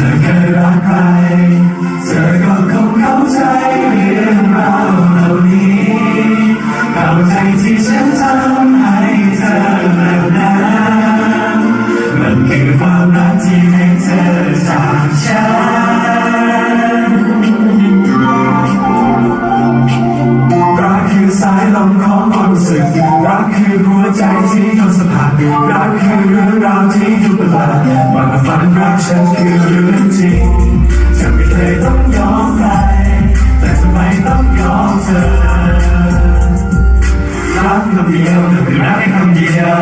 ธอเคยรักใคร เธอก็คงเข้าใจเรื่องราวเหล่านี้เข้าใจที่ฉันทำให้เธอแบบนั้นมันคือความรักที่ให้เธอจากฉันรักคือสายลมของความรู้สึก กคือหัวใจที่ทนสัมผัสรักคือเรื่องราวที่ทุกประหลาดบางฝันรักฉันคือเรื่องจริงฉันไม่เคยต้องยอมใครแต่ทำไมต้องยอมเธอรักคำเดียวคือรักค่คำเดียว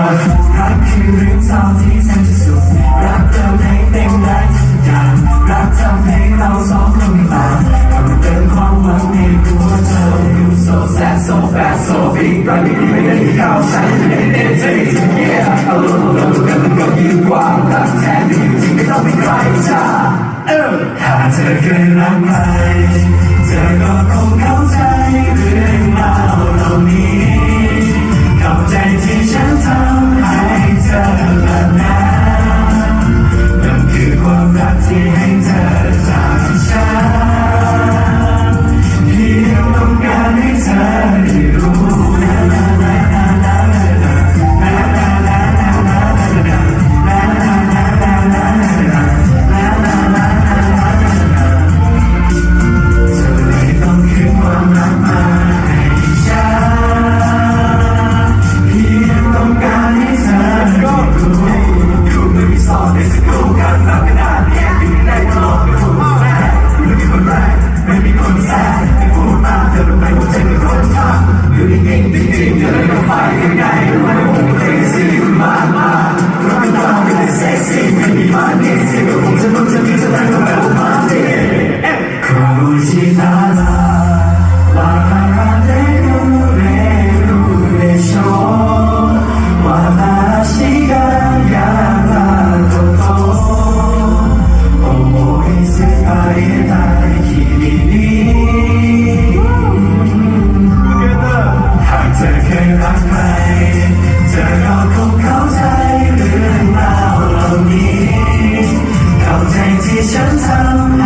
รักคือเรื่อง เราใส่เด็กเต็มที่เอาลงลงกันกับยิ่กว่าตัดแทนที่ไม่ต้องมีใครจ้าเออหากเธอเคยรักใครเธอก็คงเข้าใจเรื่องราวเหล่านี้ จริงจริงจริงจะไม่ต้องไฟยังไงมันคมเป็นสิ่งมาก down